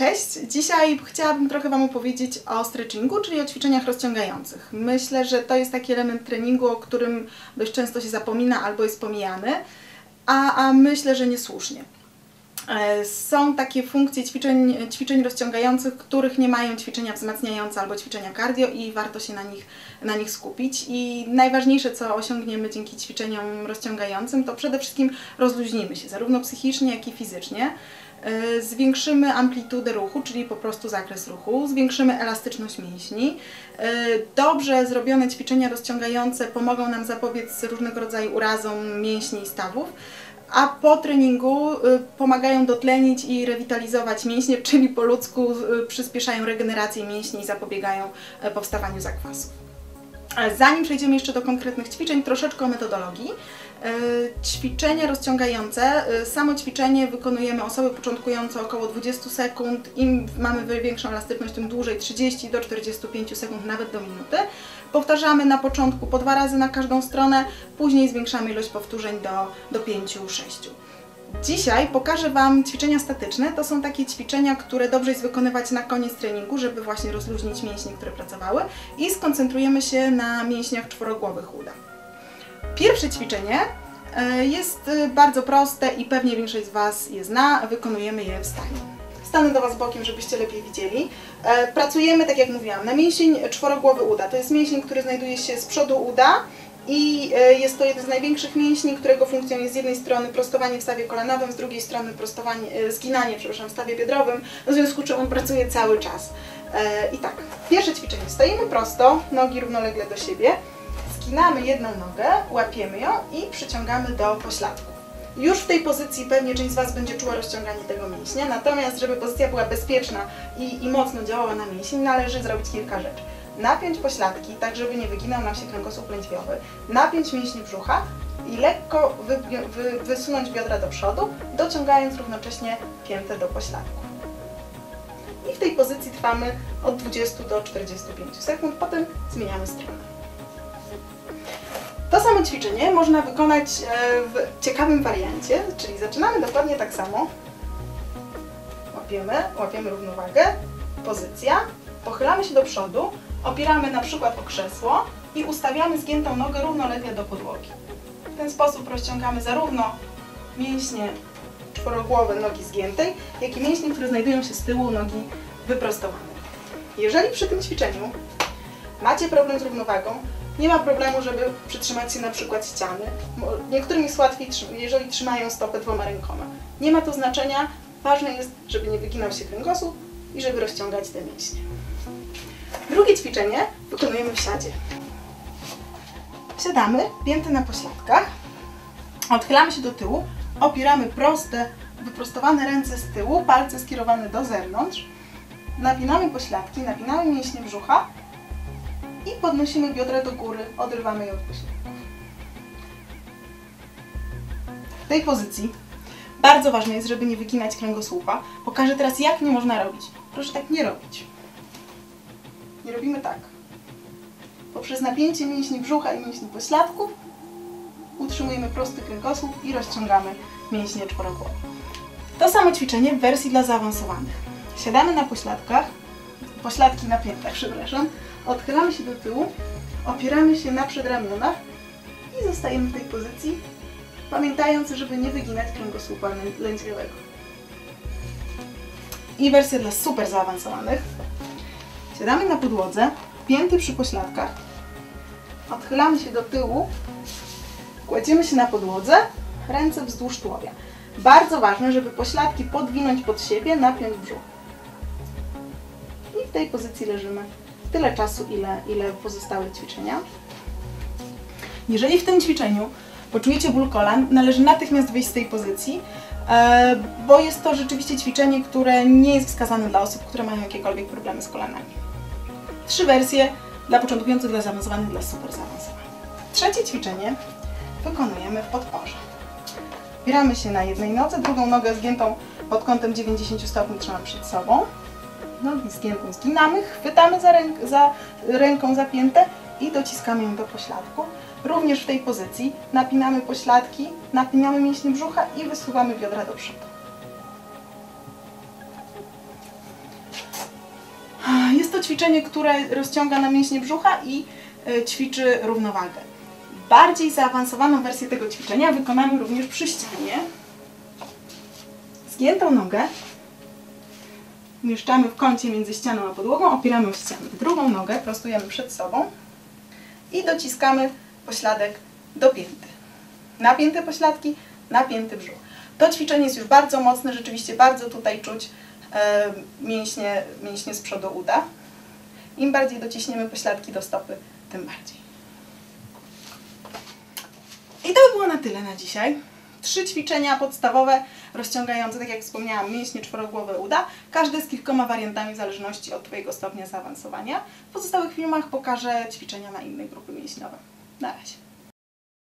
Cześć! Dzisiaj chciałabym trochę Wam opowiedzieć o stretchingu, czyli o ćwiczeniach rozciągających. Myślę, że to jest taki element treningu, o którym dość często się zapomina albo jest pomijany, a, a myślę, że niesłusznie. E, Są takie funkcje ćwiczeń, ćwiczeń rozciągających, których nie mają ćwiczenia wzmacniające albo ćwiczenia cardio i warto się na nich, na nich skupić. I najważniejsze, co osiągniemy dzięki ćwiczeniom rozciągającym, to przede wszystkim rozluźnimy się, zarówno psychicznie, jak i fizycznie. E, Zwiększymy amplitudę ruchu, czyli po prostu zakres ruchu, zwiększymy elastyczność mięśni. E, Dobrze zrobione ćwiczenia rozciągające pomogą nam zapobiec różnego rodzaju urazom mięśni i stawów a po treningu y, pomagają dotlenić i rewitalizować mięśnie, czyli po ludzku przyspieszają regenerację mięśni i zapobiegają e, powstawaniu zakwasów. E, Zanim przejdziemy jeszcze do konkretnych ćwiczeń, troszeczkę o metodologii. E, Ćwiczenia rozciągające, e, samo ćwiczenie wykonujemy osoby początkujące około 20 sekund. Im mamy większą elastyczność, tym dłużej 30 do 45 sekund, nawet do minuty. Powtarzamy na początku po dwa razy na każdą stronę, później zwiększamy ilość powtórzeń do, do 5-6. Dzisiaj pokażę Wam ćwiczenia statyczne. To są takie ćwiczenia, które dobrze jest wykonywać na koniec treningu, żeby właśnie rozluźnić mięśnie, które pracowały i skoncentrujemy się na mięśniach czworogłowych uda. Pierwsze ćwiczenie e, jest e, bardzo proste i pewnie większość z Was je zna. Wykonujemy je w stanie. Stanę do Was bokiem, żebyście lepiej widzieli. E, Pracujemy, tak jak mówiłam, na mięsień czworogłowy uda. To jest mięsień, który znajduje się z przodu uda i jest to jeden z największych mięśni, którego funkcją jest z jednej strony prostowanie w stawie kolanowym, z drugiej strony prostowanie, zginanie, przepraszam, w stawie biodrowym, w związku z czym on pracuje cały czas. I tak, pierwsze ćwiczenie. Stoimy prosto, nogi równolegle do siebie, zginamy jedną nogę, łapiemy ją i przyciągamy do pośladku. Już w tej pozycji pewnie część z Was będzie czuła rozciąganie tego mięśnia, natomiast żeby pozycja była bezpieczna i, i mocno działała na mięsień, należy zrobić kilka rzeczy. Napiąć pośladki, tak żeby nie wyginał nam się kręgosłup lędźwiowy, napiąć mięśnie brzucha i lekko wy, wy, wysunąć biodra do przodu, dociągając równocześnie piętę do pośladku. I w tej pozycji trwamy od 20 do 45 sekund, potem zmieniamy stronę. To samo ćwiczenie można wykonać e, w ciekawym wariancie, czyli zaczynamy dokładnie tak samo. Łapiemy, łapiemy równowagę, pozycja, pochylamy się do przodu, opieramy na przykład o krzesło i ustawiamy zgiętą nogę równolegle do podłogi. W ten sposób rozciągamy zarówno mięśnie czworogłowe nogi zgiętej, jak i mięśnie, które znajdują się z tyłu nogi wyprostowane. Jeżeli przy tym ćwiczeniu macie problem z równowagą, nie ma problemu, żeby przytrzymać się na przykład ściany. Niektórym jest łatwiej, jeżeli trzymają stopę dwoma rękoma. Nie ma to znaczenia. Ważne jest, żeby nie wyginał się kręgosłup i żeby rozciągać te mięśnie. Drugie ćwiczenie wykonujemy w siadzie. Siadamy, pięty na pośladkach, odchylamy się do tyłu, opieramy proste, wyprostowane ręce z tyłu, palce skierowane do zewnątrz, napinamy pośladki, napinamy mięśnie brzucha i podnosimy biodra do góry, odrywamy je od pośladków. W tej pozycji bardzo ważne jest, żeby nie wyginać kręgosłupa. Pokażę teraz, jak nie można robić. Proszę tak nie robić. Nie robimy tak. Poprzez napięcie mięśni brzucha i mięśni pośladków utrzymujemy prosty kręgosłup i rozciągamy mięśnie czworogłowe. To samo ćwiczenie w wersji dla zaawansowanych. Siadamy na pośladkach, pośladki na piętach, przepraszam, odchylamy się do tyłu, opieramy się na przedramionach i zostajemy w tej pozycji, pamiętając, żeby nie wyginać kręgosłupa lę- lędźwiowego. I wersja dla super zaawansowanych. Siadamy na podłodze, pięty przy pośladkach, odchylamy się do tyłu, kładziemy się na podłodze, ręce wzdłuż tułowia. Bardzo ważne, żeby pośladki podwinąć pod siebie, napiąć brzuch. W tej pozycji leżymy tyle czasu, ile, ile pozostałe ćwiczenia. Jeżeli w tym ćwiczeniu poczujecie ból kolan, należy natychmiast wyjść z tej pozycji, e, bo jest to rzeczywiście ćwiczenie, które nie jest wskazane dla osób, które mają jakiekolwiek problemy z kolanami. Trzy wersje dla początkujących, dla zaawansowanych, dla super zaawansowanych. Trzecie ćwiczenie wykonujemy w podporze. Opieramy się na jednej nodze, drugą nogę zgiętą pod kątem 90 stopni trzymamy przed sobą. Nogi zgiętą zginamy, chwytamy za, ręk, za ręką zapięte i dociskamy ją do pośladku. Również w tej pozycji napinamy pośladki, napinamy mięśnie brzucha i wysuwamy biodra do przodu. to ćwiczenie, które rozciąga na mięśnie brzucha i y, ćwiczy równowagę. Bardziej zaawansowaną wersję tego ćwiczenia wykonamy również przy ścianie. Zgiętą nogę umieszczamy w kącie między ścianą a podłogą, opieramy o ścianę. Drugą nogę prostujemy przed sobą i dociskamy pośladek do pięty. Napięte pośladki, napięty brzuch. To ćwiczenie jest już bardzo mocne, rzeczywiście bardzo tutaj czuć e, mięśnie, mięśnie z przodu uda. Im bardziej dociśniemy pośladki do stopy, tym bardziej. I to by było na tyle na dzisiaj. Trzy ćwiczenia podstawowe, rozciągające, tak jak wspomniałam, mięśnie czworogłowe uda. Każde z kilkoma wariantami w zależności od Twojego stopnia zaawansowania. W pozostałych filmach pokażę ćwiczenia na inne grupy mięśniowe. Na razie.